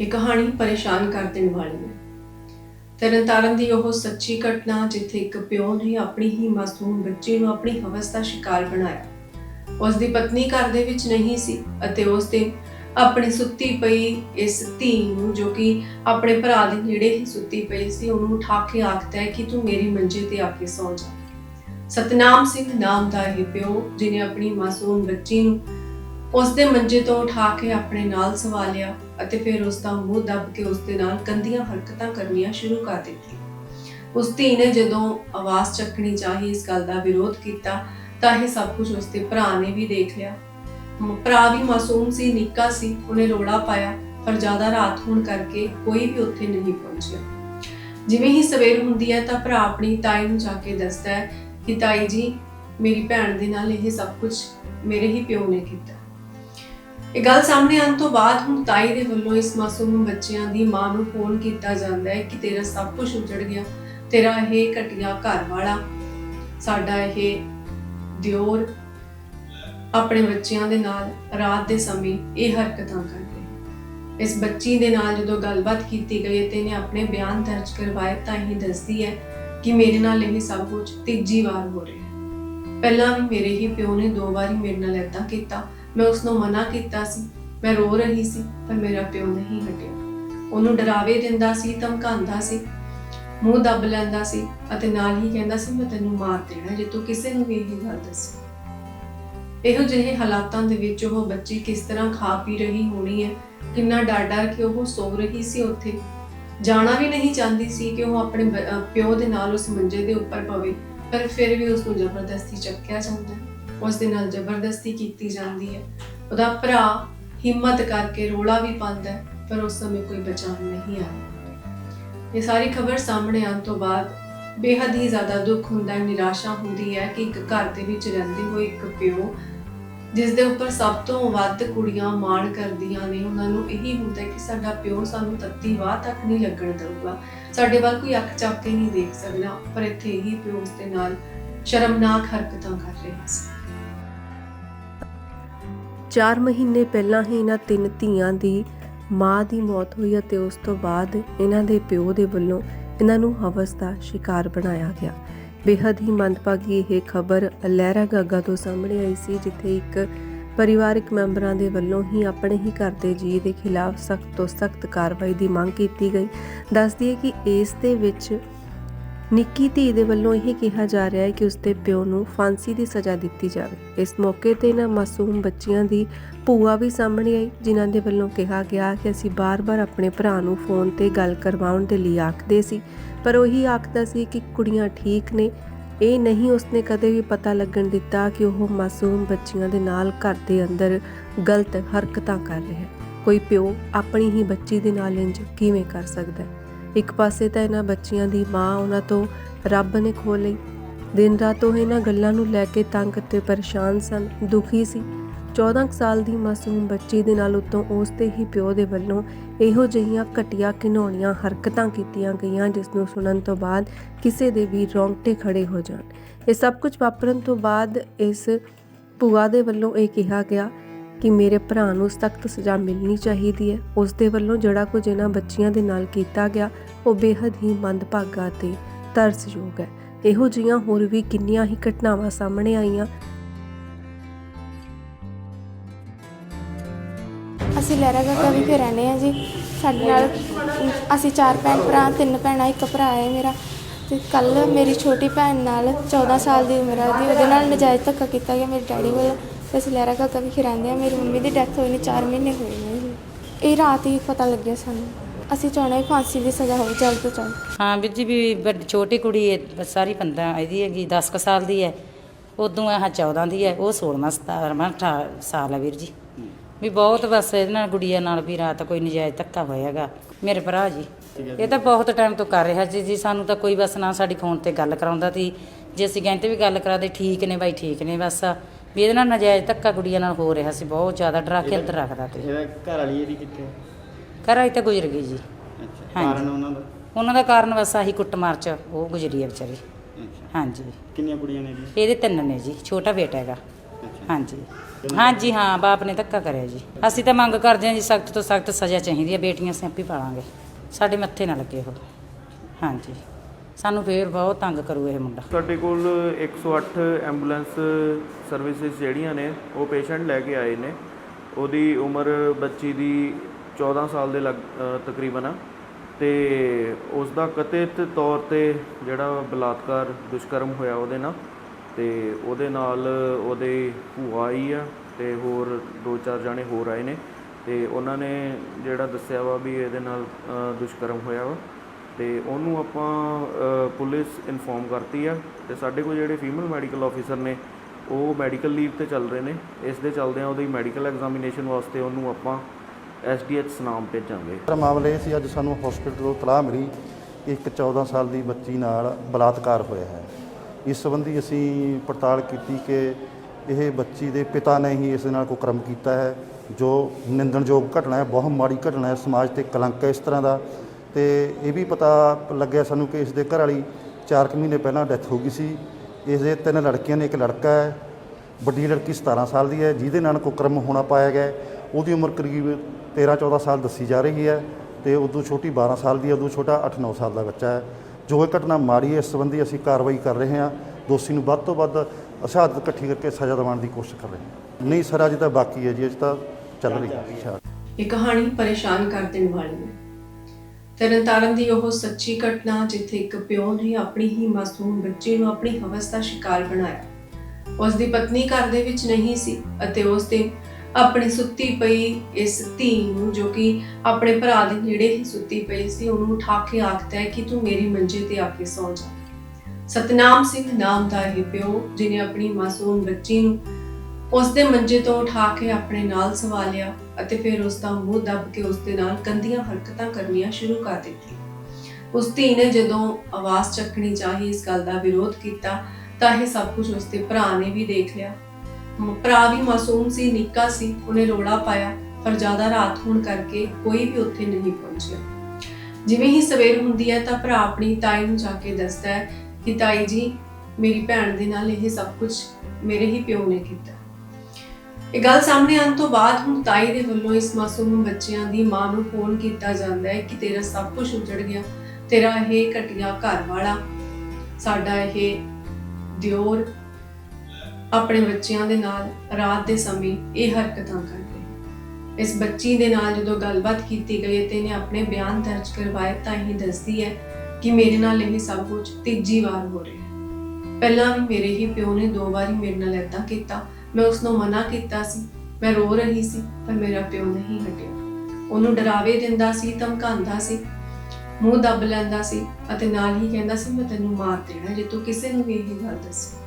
ਇਹ ਕਹਾਣੀ ਪਰੇਸ਼ਾਨ ਕਰ ਦੇਣ ਵਾਲੀ ਹੈ। ਤਰਨਤਾਰਨ ਦੀ ਉਹ ਸੱਚੀ ਘਟਨਾ ਜਿੱਥੇ ਇੱਕ ਪਿਓ ਨੇ ਆਪਣੀ ਹੀ ਮਾਸੂਮ ਬੱਚੀ ਨੂੰ ਆਪਣੀ ਹਵਸ ਦਾ ਸ਼ਿਕਾਰ ਬਣਾਇਆ। ਉਸ ਦੀ ਪਤਨੀ ਘਰ ਦੇ ਵਿੱਚ ਨਹੀਂ ਸੀ ਅਤੇ ਉਸ ਦਿਨ ਆਪਣੀ ਸੁੱਤੀ ਪਈ ਇਸ ਧੀ ਨੂੰ ਜੋ ਕਿ ਆਪਣੇ ਭਰਾ ਦੇ ਨੇੜੇ ਹੀ ਸੁੱਤੀ ਪਈ ਸੀ, ਉਹਨੂੰ ਉਠਾ ਕੇ ਆਖਦਾ ਹੈ ਕਿ ਤੂੰ ਮੇਰੀ ਮੰਜੇ ਤੇ ਆ ਕੇ ਸੌ ਜਾ। ਸਤਨਾਮ ਸਿੰਘ ਨਾਮ ਦਾ ਇਹ ਪਿਓ ਜਿਨੇ ਆਪਣੀ ਮਾਸੂਮ ਬੱਚੀ ਨੂੰ ਉਸ ਦੇ ਮੰਜੇ ਤੋਂ ਉਠਾ ਕੇ ਆਪਣੇ ਨਾਲ ਸਵਾ ਲਿਆ ਅਤੇ ਫਿਰ ਉਸ ਦਾ ਮੂੰਹ ਦੱਬ ਕੇ ਉਸ ਦੇ ਨਾਲ ਗੰਦੀਆਂ ਹਰਕਤਾਂ ਕਰਨੀਆਂ ਸ਼ੁਰੂ ਕਰ ਦਿੱਤੀਆਂ। ਉਸ ਧੀ ਨੇ ਜਦੋਂ ਆਵਾਜ਼ ਚੱਕਣੀ ਚਾਹੀ, ਇਸ ਗੱਲ ਦਾ ਵਿਰੋਧ ਕੀਤਾ, ਤਾਂ ਇਹ ਸਭ ਕੁਝ ਉਸ ਦੇ ਭਰਾ ਨੇ ਵੀ ਦੇਖ ਲਿਆ। ਭਰਾ ਵੀ ਮਾਸੂਮ ਸੀ, ਨਿੱਕਾ ਸੀ, ਉਹਨੇ ਰੋਲਾ ਪਾਇਆ, ਪਰ ਜ਼ਿਆਦਾ ਰਾਤ ਹੋਣ ਕਰਕੇ ਕੋਈ ਵੀ ਉੱਥੇ ਨਹੀਂ ਪਹੁੰਚਿਆ। ਜਿਵੇਂ ਹੀ ਸਵੇਰ ਹੁੰਦੀ ਹੈ, ਤਾਂ ਭਰਾ ਆਪਣੀ ਤਾਈ ਨੂੰ ਜਾ ਕੇ ਦੱਸਦਾ ਹੈ ਕਿ ਤਾਈ ਜੀ, ਮੇਰੀ ਭੈਣ ਦੇ ਨਾਲ ਇਹ ਸਭ ਕੁਝ ਮੇਰੇ ਹੀ ਪਿਓ ਨੇ ਕੀਤਾ। ਇਹ ਗੱਲ ਸਾਹਮਣੇ ਆਉਣ ਤੋਂ ਬਾਅਦ ਹੁਣ ਤਾਈ ਦੇ ਵੱਲੋਂ ਇਸ ਮਾਸੂਮ ਬੱਚਿਆਂ ਦੀ ਮਾਂ ਨੂੰ ਫੋਨ ਕੀਤਾ ਜਾਂਦਾ ਹੈ ਕਿ ਤੇਰਾ ਸਭ ਕੁਝ ਉਜੜ ਗਿਆ, ਤੇਰਾ ਇਹ ਘਟੀਆ ਘਰ ਵਾਲਾ, ਸਾਡਾ ਇਹ ਦਿਓਰ ਆਪਣੇ ਬੱਚਿਆਂ ਦੇ ਨਾਲ ਰਾਤ ਦੇ ਸਮੇਂ ਇਹ ਹਰਕਤਾਂ ਕਰਦੇ ਹਨ। ਇਸ ਬੱਚੀ ਦੇ ਨਾਲ ਜਦੋਂ ਗੱਲਬਾਤ ਕੀਤੀ ਗਈ ਤੇ ਇਹਨੇ ਆਪਣੇ ਬਿਆਨ ਦਰਜ ਕਰਵਾਏ ਤਾਂ ਇਹ ਦੱਸਦੀ ਹੈ ਕਿ ਮੇਰੇ ਨਾਲ ਇਹ ਸਭ ਕੁਝ ਤੀਜੀ ਵਾਰ ਹੋ ਰਿਹਾ ਹੈ ਪਹਿਲਾਂ ਵੀ ਮੇਰੇ ਹੀ ਪਿਓ ਨੇ ਦੋ ਵਾਰੀ ਮੇਰੇ ਨਾਲ ਏਦਾਂ ਕੀਤਾ ਮੈਂ ਉਸ ਨੂੰ ਮਨਾ ਕੀਤਾ ਸੀ। ਮੈਂ ਰੋ ਰਹੀ ਸੀ, ਪਰ ਮੇਰਾ ਪਿਓ ਨਹੀਂ ਹਟਿਆ। ਉਹਨੂੰ ਡਰਾਵੇ ਦਿੰਦਾ ਸੀ, ਧਮਕਾਉਂਦਾ ਸੀ। ਮੂੰਹ ਦੱਬ ਲੈਂਦਾ ਸੀ ਅਤੇ ਨਾਲ ਹੀ ਕਹਿੰਦਾ ਸੀ, ਮੈਂ ਤੈਨੂੰ ਮਾਰ ਦੇਣਾ ਜੇ ਤੂੰ ਕਿਸੇ ਨੂੰ ਵੀ ਇਹ ਗੱਲ ਦੱਸੀ। ਇਹੋ ਜਿਹੇ ਹਾਲਾਤਾਂ ਦੇ ਵਿੱਚ ਉਹ ਬੱਚੀ ਕਿਸ ਤਰ੍ਹਾਂ ਖਾ ਪੀ ਰਹੀ ਹੋਣੀ ਹੈ, ਕਿੰਨਾ ਡਰ ਡਰ ਕਿ ਉਹ ਸੋ ਰਹੀ ਸੀ ਉੱਥੇ। ਜਾਣਾ ਵੀ ਨਹੀਂ ਚਾਹੁੰਦੀ ਸੀ ਕਿ ਉਹ ਆਪਣੇ ਪਿਓ ਦੇ ਨਾਲ ਉਸ ਮੰਜੇ ਦੇ ਉੱਪਰ ਪਵੇ, ਪਰ ਫਿਰ ਵੀ ਉਸ ਨੂੰ ਜ਼ਬਰਦਸਤੀ ਚੱਕਿਆ ਜਾਂਦਾ ਹੈ। ਉਸ ਦੇ ਨਾਲ ਜ਼ਬਰਦਸਤੀ ਕੀਤੀ ਜਾਂਦੀ ਹੈ। ਉਹਦਾ ਭਰਾ ਹਿੰਮਤ ਕਰਕੇ ਰੋਲਾ ਵੀ ਪਾਉਂਦਾ ਹੈ, ਪਰ ਉਸ ਸਮੇਂ ਕੋਈ ਬਚਾਉਣ ਨਹੀਂ ਆਇਆ ਇਹ ਸਾਰੀ ਖਬਰ ਸਾਹਮਣੇ ਆਉਣ ਤੋਂ ਬਾਅਦ ਬੇਹੱਦ ਹੀ ਜ਼ਿਆਦਾ ਦੁੱਖ ਹੁੰਦਾ ਹੈ, ਨਿਰਾਸ਼ਾ ਹੁੰਦੀ ਹੈ ਕਿ ਇੱਕ ਘਰ ਦੇ ਵਿੱਚ ਰਹਿੰਦੇ ਹੋਏ ਇੱਕ ਪਿਓ, ਜਿਸ ਦੇ ਉੱਪਰ ਸਭ ਤੋਂ ਵੱਧ ਕੁੜੀਆਂ ਮਾਣ ਕਰਦੀਆਂ ਨੇ, ਉਹਨਾਂ ਨੂੰ ਇਹੀ ਹੁੰਦਾ ਕਿ ਸਾਡਾ ਪਿਓ ਸਾਨੂੰ ਤੱਤੀ ਵਾਹ ਤੱਕ ਨਹੀਂ ਲੱਗਣ ਦਊਗਾ। ਸਾਡੇ ਵੱਲ ਕੋਈ ਅੱਖ ਚੱਕ ਕੇ ਨਹੀਂ ਦੇਖ ਸਕਦਾ, ਪਰ ਇੱਥੇ ਇਹੀ ਪਿਓ ਉਸ ਦੇ ਨਾਲ ਸ਼ਰਮਨਾਕ ਹਰਕਤਾਂ ਕਰ ਰਿਹਾ ਸੀ। 4 ਮਹੀਨੇ ਪਹਿਲਾਂ ਹੀ ਇਹਨਾਂ ਤਿੰਨ ਧੀਆਂ ਦੀ ਮਾਂ ਦੀ ਮੌਤ ਹੋਈ ਅਤੇ ਉਸ ਤੋਂ ਬਾਅਦ ਇਹਨਾਂ ਦੇ ਪਿਓ ਦੇ ਵੱਲੋਂ ਇਹਨਾਂ ਨੂੰ ਹਵਸ ਦਾ ਸ਼ਿਕਾਰ ਬਣਾਇਆ ਗਿਆ। ਬੇਹੱਦ ਹੀ ਮੰਦਭਾਗੀ ਇਹ ਖਬਰ ਲਹਿਰਾ ਗਾਗਾ ਤੋਂ ਸਾਹਮਣੇ ਆਈ ਸੀ, ਜਿੱਥੇ ਇੱਕ ਪਰਿਵਾਰਕ ਮੈਂਬਰਾਂ ਦੇ ਵੱਲੋਂ ਹੀ ਆਪਣੇ ਹੀ ਘਰ ਦੇ ਜੀ ਦੇ ਖਿਲਾਫ ਸਖਤ ਤੋਂ ਸਖਤ ਕਾਰਵਾਈ ਦੀ ਮੰਗ ਕੀਤੀ ਗਈ। ਦੱਸਦੀ ਹੈ ਕਿ ਇਸ ਦੇ ਵਿੱਚ ਨਿੱਕੀ ਧੀ ਦੇ ਵੱਲੋਂ ਇਹ ਕਿਹਾ ਜਾ ਰਿਹਾ ਹੈ ਕਿ ਉਸਦੇ ਪਿਓ ਨੂੰ ਫਾਂਸੀ ਦੀ ਸਜ਼ਾ ਦਿੱਤੀ ਜਾਵੇ। ਇਸ ਮੌਕੇ ਤੇ ਇਹਨਾਂ ਮਾਸੂਮ ਬੱਚੀਆਂ ਦੀ ਭੂਆ ਵੀ ਸਾਹਮਣੇ ਆਈ, ਜਿਨ੍ਹਾਂ ਦੇ ਵੱਲੋਂ ਕਿਹਾ ਗਿਆ ਕਿ ਅਸੀਂ ਬਾਰ-ਬਾਰ ਆਪਣੇ ਭਰਾ ਨੂੰ ਫੋਨ ਤੇ ਗੱਲ ਕਰਵਾਉਣ ਦੇ ਲਈ ਆਖਦੇ ਸੀ, ਪਰ ਉਹੀ ਆਖਦਾ ਸੀ ਕਿ ਕੁੜੀਆਂ ਠੀਕ ਨੇ। ਇਹ ਨਹੀਂ ਉਸਨੇ ਕਦੇ ਵੀ ਪਤਾ ਲੱਗਣ ਦਿੱਤਾ ਕਿ ਉਹ ਮਾਸੂਮ ਬੱਚੀਆਂ ਦੇ ਨਾਲ ਘਰ ਦੇ ਅੰਦਰ ਗਲਤ ਹਰਕਤਾਂ ਕਰ ਰਿਹਾ ਹੈ। ਕੋਈ ਪਿਓ ਆਪਣੀ ਹੀ ਬੱਚੀ ਦੇ ਨਾਲ ਇੰਜ ਕਿਵੇਂ ਕਰ ਸਕਦਾ ਹੈ? ਇੱਕ ਪਾਸੇ ਤਾਂ ਇਹਨਾਂ ਬੱਚੀਆਂ ਦੀ ਮਾਂ ਉਹਨਾਂ ਤੋਂ ਰੱਬ ਨੇ ਖੋ ਲਈ। ਦਿਨ ਰਾਤ ਉਹ ਇਹਨਾਂ ਗੱਲਾਂ ਨੂੰ ਲੈ ਕੇ ਤੰਗ ਅਤੇ ਪਰੇਸ਼ਾਨ ਸਨ, ਦੁਖੀ ਸੀ। 14 ਕੁ ਸਾਲ ਦੀ ਮਾਸੂਮ ਬੱਚੀ ਦੇ ਨਾਲ ਉਤੋਂ ਉਸ ਦੇ ਹੀ ਪਿਓ ਦੇ ਵੱਲੋਂ ਇਹੋ ਜਿਹੀਆਂ ਘਟੀਆਂ ਘਿਨੌਣੀਆਂ ਹਰਕਤਾਂ ਕੀਤੀਆਂ ਗਈਆਂ, ਜਿਸ ਨੂੰ ਸੁਣਨ ਤੋਂ ਬਾਅਦ ਕਿਸੇ ਦੇ ਵੀ ਰੌਂਗਟੇ ਖੜੇ ਹੋ ਜਾਣ। ਇਹ ਸਭ ਕੁਝ ਵਾਪਰਨ ਤੋਂ ਬਾਅਦ ਇਸ ਭੂਆ ਦੇ ਵੱਲੋਂ ਇਹ ਕਿਹਾ ਗਿਆ ਕਿ ਮੇਰੇ ਭਰਾ ਨੂੰ ਸਖਤ ਸਜ਼ਾ ਮਿਲਣੀ ਚਾਹੀਦੀ ਹੈ। ਉਸ ਦੇ ਵੱਲੋਂ ਜਿਹੜਾ ਕੁਝ ਇਹਨਾਂ ਬੱਚੀਆਂ ਦੇ ਨਾਲ ਕੀਤਾ ਗਿਆ, ਉਹ ਬੇहद ਹੀ ਮੰਦਭਾਗਾ ਤੇ ਤਰਸਯੋਗ ਹੈ। ਇਹੋ ਜਿਹੀਆਂ ਹੋਰ ਵੀ ਕਿੰਨੀਆਂ ਹੀ ਘਟਨਾਵਾਂ ਸਾਹਮਣੇ ਆਈਆਂ। ਅਸੀਂ ਲਹਿਰਾ ਕਾਕਾ ਵਿਖੇ ਰਹਿੰਦੇ ਆ ਜੀ। ਸਾਡੇ ਨਾਲ ਅਸੀਂ ਚਾਰ ਭੈਣ ਭਰਾ, ਤਿੰਨ ਭੈਣਾਂ, ਇੱਕ ਭਰਾ ਹੈ ਮੇਰਾ। ਤੇ ਕੱਲ ਮੇਰੀ ਛੋਟੀ ਭੈਣ ਨਾਲ 14 ਸਾਲ ਦੀ ਉਮਰ ਆ ਦੀ ਉਹਦੇ ਨਾਲ ਨਜਾਇਜ਼ ਧੱਕਾ ਕੀਤਾ ਗਿਆ ਮੇਰੇ ਡੈਡੀ ਵੱਲੋਂ। ਅਸੀਂ ਲਹਿਰਾ ਕਾਕਾ ਵਿਖੇ ਰਹਿੰਦੇ ਆ ਮੇਰੀ ਮੰਮੀ ਦੀ ਡੈਥ ਹੋਈ ਨੇ 4 ਮਹੀਨੇ ਹੋਏ ਨੇ ਇਹ ਰਾਤ ਹੀ ਪਤਾ ਲੱਗਿਆ ਸਾਨੂੰ। ਅਸੀਂ ਚਾਹੁੰਦੇ ਹਾਂ ਫਾਂਸੀ ਦੀ ਸਜ਼ਾ ਹੋਵੇ, ਜਲਦ ਤੋਂ ਜਲਦ। ਹਾਂ ਵੀਰ ਜੀ, ਵੀ ਵੱਡੀ ਛੋਟੀ ਕੁੜੀ ਹੈ, ਸਾਰੀ 15 ਇਹਦੀ ਹੈਗੀ 10 ਕੁ ਸਾਲ ਦੀ ਹੈ। ਉਦੋਂ ਆਹ 14 ਦੀ ਹੈ, ਉਹ 16 17 18 ਸਾਲ ਹੈ ਵੀਰ ਜੀ। ਵੀ ਬਹੁਤ ਬਸ ਇਹਦੇ ਨਾਲ ਗੁੜੀਆ ਨਾਲ ਵੀ ਰਾਤ ਕੋਈ ਨਜਾਇਜ਼ ਧੱਕਾ ਹੋਇਆਗਾ ਮੇਰੇ ਭਰਾ ਜੀ। ਇਹ ਤਾਂ ਬਹੁਤ ਟਾਈਮ ਤੋਂ ਕਰ ਰਿਹਾ ਜੀ ਜੀ, ਸਾਨੂੰ ਤਾਂ ਕੋਈ ਬਸ ਨਾ ਸਾਡੀ ਫੋਨ ਤੇ ਗੱਲ ਕਰਾਉਂਦਾ ਸੀ। ਜੇ ਅਸੀਂ ਕਹਿੰਦੇ ਵੀ ਗੱਲ ਕਰਾਦੇ ਠੀਕ ਨੇ ਬਾਈ, ਠੀਕ ਨੇ ਬਸ। ਵੀ ਇਹਦੇ ਨਾਲ ਨਜਾਇਜ਼ ਧੱਕਾ ਗੁੜੀਆ ਨਾਲ ਹੋ ਰਿਹਾ ਸੀ ਬਹੁਤ ਜ਼ਿਆਦਾ ਡਰਾ ਕੇ ਅੰਦਰ ਰੱਖਦਾ ਤੇ। ਇਹਦਾ ਘਰ ਵਾਲੀ ਇਹਦੀ ਕਿੱਥੇ ਘਰ ਆਈ ਤਾਂ ਗੁਜ਼ਰ ਗਈ ਜੀ। ਅੱਛਾ ਹਾਂਜੀ। ਕਾਰਨ ਉਹਨਾਂ ਦਾ? ਉਹਨਾਂ ਦਾ ਕਾਰਨ ਬਸ ਆਹੀ ਕੁੱਟਮਾਰ ਚ ਉਹ ਗੁਜ਼ਰੀ ਹੈ ਵਿਚਾਰੀ। ਅੱਛਾ। ਹਾਂਜੀ। ਕਿੰਨੀਆਂ ਕੁੜੀਆਂ ਨੇ ਜੀ? ਇਹਦੇ ਤਿੰਨ ਨੇ ਜੀ ਛੋਟਾ ਬੇਟਾ ਹੈਗਾ। ਹਾਂਜੀ। ਹਾਂਜੀ ਹਾਂ ਬਾਪ ਨੇ ਧੱਕਾ ਕਰਿਆ ਜੀ। ਅਸੀਂ ਤਾਂ ਮੰਗ ਕਰਦੇ ਹਾਂ ਜੀ ਸਖਤ ਤੋਂ ਸਖਤ ਸਜ਼ਾ ਚਾਹੀਦੀ ਹੈ ਬੇਟੀਆਂ ਸਿਆਪੀ ਪਾਲਾਂਗੇ ਸਾਡੇ ਮੱਥੇ ਨਾ ਲੱਗੇ ਉਹ। ਹਾਂਜੀ। ਸਾਨੂੰ ਫੇਰ ਬਹੁਤ ਤੰਗ ਕਰੂ ਇਹ ਮੁੰਡਾ। ਸਾਡੇ ਕੋਲ 108 ਐਂਬੂਲੈਂਸ ਸਰਵਿਸਿਜ਼ ਜਿਹੜੀਆਂ ਨੇ, ਉਹ ਪੇਸ਼ੈਂਟ ਲੈ ਕੇ ਆਏ ਨੇ। ਉਹਦੀ ਉਮਰ ਬੱਚੀ ਦੀ 14 ਸਾਲ ਦੇ ਲਗ ਤਕਰੀਬਨ ਆ। ਤੇ ਉਸ ਦਾ ਕਥਿਤ ਤੌਰ ਤੇ ਜਿਹੜਾ ਬਲਾਤਕਾਰ ਦੁਸ਼ਕਰਮ ਹੋਇਆ ਉਹਦੇ ਨਾਲ, ਤੇ ਉਹਦੇ ਨਾਲ ਉਹਦੇ ਭੂਆ ਆਈ ਆ ਤੇ ਹੋਰ ਦੋ ਚਾਰ ਜਾਣੇ ਹੋਰ ਆਏ ਨੇ। ਤੇ ਉਹਨਾਂ ਨੇ ਜਿਹੜਾ ਦੱਸਿਆ ਵਾ ਵੀ ਇਹਦੇ ਨਾਲ ਦੁਸ਼ਕਰਮ ਹੋਇਆ ਵਾ। ਤੇ ਉਹਨੂੰ ਆਪਾਂ ਪੁਲਿਸ ਇਨਫੋਰਮ ਕਰਤੀ ਆ ਤੇ ਸਾਡੇ ਕੋਲ ਜਿਹੜੇ ਫੀਮੇਲ ਮੈਡੀਕਲ ਆਫੀਸਰ ਨੇ, ਉਹ ਮੈਡੀਕਲ ਲੀਵ ਤੇ ਚੱਲ ਰਹੇ ਨੇ। ਇਸ ਦੇ ਚੱਲਦਿਆਂ ਉਹਦੀ ਮੈਡੀਕਲ ਐਗਜ਼ਾਮੀਨੇਸ਼ਨ ਵਾਸਤੇ ਉਹਨੂੰ ਆਪਾਂ ਐਸਡੀਐਚ ਸੁਨਾਮ ਭੇਜਾਂਗੇ। ਸਰ, ਮਾਮਲੇ ਇਹ ਸੀ, ਅੱਜ ਸਾਨੂੰ ਹਸਪੀਟਲ ਤੋਂ ਤਲਾਹ ਮਿਲੀ ਕਿ ਇੱਕ 14 ਸਾਲ ਦੀ ਬੱਚੀ ਨਾਲ ਬਲਾਤਕਾਰ ਹੋਇਆ ਹੈ। ਇਸ ਸੰਬੰਧੀ ਅਸੀਂ ਪੜਤਾਲ ਕੀਤੀ ਕਿ ਇਹ ਬੱਚੀ ਦੇ ਪਿਤਾ ਨੇ ਹੀ ਇਸ ਨਾਲ ਕੋਈ ਕਰਮ ਕੀਤਾ ਹੈ, ਜੋ ਨਿੰਦਣਯੋਗ ਘਟਨਾ ਹੈ, ਬਹੁਤ ਮਾੜੀ ਘਟਨਾ ਹੈ, ਸਮਾਜ ਤੇ ਕਲੰਕ ਹੈ ਇਸ ਤਰ੍ਹਾਂ ਦਾ। ਤੇ ਇਹ ਵੀ ਪਤਾ ਲੱਗਿਆ ਸਾਨੂੰ ਕਿ ਇਸ ਦੇ ਘਰ ਵਾਲੀ 4 ਮਹੀਨੇ ਪਹਿਲਾਂ ਡੈਥ ਹੋ ਗਈ ਸੀ। ਇਸ ਦੇ ਤਿੰਨ ਲੜਕੀਆਂ ਨੇ, ਇੱਕ ਲੜਕਾ ਹੈ, ਵੱਡੀ ਲੜਕੀ 17 ਸਾਲ ਦੀ ਹੈ, ਜਿਹਦੇ ਨਾਲ ਕੁਕਰਮ ਹੋਣਾ ਪਾਇਆ ਗਿਆ ਉਹਦੀ ਉਮਰ ਕਰੀਬ 13 14 ਸਾਲ ਦੱਸੀ ਜਾ ਰਹੀ ਹੈ ਤੇ ਉਦੋਂ ਛੋਟੀ 12 ਸਾਲ ਦੀ ਉਦੋਂ ਛੋਟਾ 8 9 ਸਾਲ ਦਾ ਬੱਚਾ ਹੈ। ਜੋ ਇਹ ਘਟਨਾ ਮਾੜੀ ਹੈ, ਇਸ ਸੰਬੰਧੀ ਅਸੀਂ ਕਾਰਵਾਈ ਕਰ ਰਹੇ ਹਾਂ। ਦੋਸ਼ੀ ਨੂੰ ਵੱਧ ਤੋਂ ਵੱਧ ਅਸ਼ਹਾਦਤ ਇਕੱਠੀ ਕਰਕੇ ਸਜ਼ਾ ਦਿਵਾਉਣ ਦੀ ਕੋਸ਼ਿਸ਼ ਕਰ ਰਹੇ ਹਾਂ। ਨਹੀਂ ਸਰ, ਅਜੇ ਤਾਂ ਬਾਕੀ ਹੈ ਜੀ, ਅਜੇ ਤਾਂ ਚੱਲ ਰਹੀ ਹੈ। ਇਹ ਕਹਾਣੀ ਪਰੇਸ਼ਾਨ ਕਰ ਦੇਣ ਵਾਲੀ ਹੈ। ਤਰਨਤਾਰਨ ਦੀ ਉਹ ਸੱਚੀ ਘਟਨਾ ਜਿੱਥੇ ਇੱਕ ਪਿਓ ਨੇ ਆਪਣੀ ਹੀ ਮਾਸੂਮ ਬੱਚੇ ਨੂੰ ਆਪਣੀ ਹਵਸ ਦਾ ਸ਼ਿਕਾਰ ਬਣਾਇਆ। ਉਸ ਦੀ ਪਤਨੀ ਘਰ ਦੇ ਵਿੱਚ ਨਹੀਂ ਸੀ ਅਤੇ ਉਸ ਦਿਨ ਆਪਣੀ ਸੁੱਤੀ ਪਈ ਇਸ ਧੀ ਨੂੰ ਜੋ ਕਿ ਆਪਣੇ ਭਰਾ ਦੇ ਨੇੜੇ ਹੀ ਸੁੱਤੀ ਪਈ ਸੀ, ਉਹਨੂੰ ਉਠਾ ਕੇ ਆਖਦਾ ਹੈ ਕਿ ਤੂੰ ਮੇਰੀ ਮੰਜੇ ਤੇ ਆ ਕੇ ਸੌ ਜਾ। ਸਤਨਾਮ ਸਿੰਘ ਨਾਮ ਦਾ ਇਹ ਪਿਓ ਜਿਨੇ ਆਪਣੀ ਮਾਸੂਮ ਬੱਚੀ ਨੂੰ ਉਸ ਦੇ ਮੰਜੇ ਤੋਂ ਉਠਾ ਕੇ ਆਪਣੇ ਨਾਲ ਸਵਾ ਲਿਆ ਅਤੇ ਫਿਰ ਉਸ ਦਾ ਮੂੰਹ ਦੱਬ ਕੇ ਉਸ ਦੇ ਨਾਲ ਗੰਦੀਆਂ ਹਰਕਤਾਂ ਕਰਨੀਆਂ ਸ਼ੁਰੂ ਕਰ ਦਿੱਤੀਆਂ ਉਸ ਧੀ ਨੇ ਜਦੋਂ ਆਵਾਜ਼ ਚੱਕਣੀ ਚਾਹੀ, ਇਸ ਗੱਲ ਦਾ ਵਿਰੋਧ ਕੀਤਾ, ਤਾਂ ਇਹ ਸਭ ਕੁਝ ਉਸ ਦੇ ਭਰਾ ਨੇ ਵੀ ਦੇਖ ਲਿਆ। ਭਰਾ ਵੀ ਮਾਸੂਮ ਸੀ, ਨਿੱਕਾ ਸੀ, ਉਹਨੇ ਰੋਲਾ ਪਾਇਆ, ਪਰ ਜ਼ਿਆਦਾ ਰਾਤ ਹੋਣ ਕਰਕੇ ਕੋਈ ਵੀ ਉੱਥੇ ਨਹੀਂ ਪਹੁੰਚਿਆ। ਜਿਵੇਂ ਹੀ ਸਵੇਰ ਹੁੰਦੀ ਹੈ, ਤਾਂ ਭਰਾ ਆਪਣੀ ਤਾਈ ਨੂੰ ਜਾ ਕੇ ਦੱਸਦਾ ਹੈ ਕਿ ਤਾਈ ਜੀ, ਮੇਰੀ ਭੈਣ ਦੇ ਨਾਲ ਇਹ ਸਭ ਕੁਝ ਮੇਰੇ ਹੀ ਪਿਓ ਨੇ ਕੀਤਾ। ਇਹ ਗੱਲ ਸਾਹਮਣੇ ਆਉਣ ਤੋਂ ਬਾਅਦ ਹੁਣ ਤਾਈ ਦੇ ਵੱਲੋਂ ਇਸ ਮਾਸੂਮ ਬੱਚਿਆਂ ਦੀ ਮਾਂ ਨੂੰ ਫੋਨ ਕੀਤਾ ਜਾਂਦਾ ਹੈ ਕਿ ਤੇਰਾ ਸਭ ਕੁਝ ਉਜੜ ਗਿਆ। ਤੇਰਾ ਇਹ ਘਟੀਆ ਘਰ ਵਾਲਾ, ਸਾਡਾ ਇਹ ਦਿਓਰ ਆਪਣੇ ਬੱਚਿਆਂ ਦੇ ਨਾਲ ਰਾਤ ਦੇ ਸਮੇਂ ਇਹ ਹਰਕਤਾਂ ਕਰਦੇ ਇਸ ਬੱਚੀ ਦੇ ਨਾਲ ਜਦੋਂ ਗੱਲਬਾਤ ਕੀਤੀ ਗਈ ਤੇ ਇਹਨੇ ਆਪਣੇ ਬਿਆਨ ਦਰਜ ਕਰਵਾਏ ਤਾਂ ਇਹ ਦੱਸਦੀ ਹੈ ਕਿ ਮੇਰੇ ਨਾਲ ਇਹ ਸਭ ਕੁਝ ਤੀਜੀ ਵਾਰ ਹੋ ਰਿਹਾ ਹੈ। ਪਹਿਲਾਂ ਵੀ ਮੇਰੇ ਹੀ ਪਿਓ ਨੇ ਦੋ ਵਾਰੀ ਮੇਰੇ ਨਾਲ ਏਦਾਂ ਕੀਤਾ ਮੈਂ ਉਸ ਨੂੰ ਮਨਾ ਕੀਤਾ ਸੀ। ਮੈਂ ਰੋ ਰਹੀ ਸੀ, ਪਰ ਮੇਰਾ ਪਿਓ ਨਹੀਂ ਹਟਿਆ। ਉਹਨੂੰ ਡਰਾਵੇ ਦਿੰਦਾ ਸੀ, ਧਮਕਾਉਂਦਾ ਸੀ। ਮੂੰਹ ਦੱਬ ਲੈਂਦਾ ਸੀ ਅਤੇ ਨਾਲ ਹੀ ਕਹਿੰਦਾ ਸੀ, ਮੈਂ ਤੈਨੂੰ ਮਾਰ ਦੇਣਾ ਜੇ ਤੂੰ ਕਿਸੇ ਨੂੰ ਵੀ ਇਹ ਗੱਲ ਦੱਸੀ।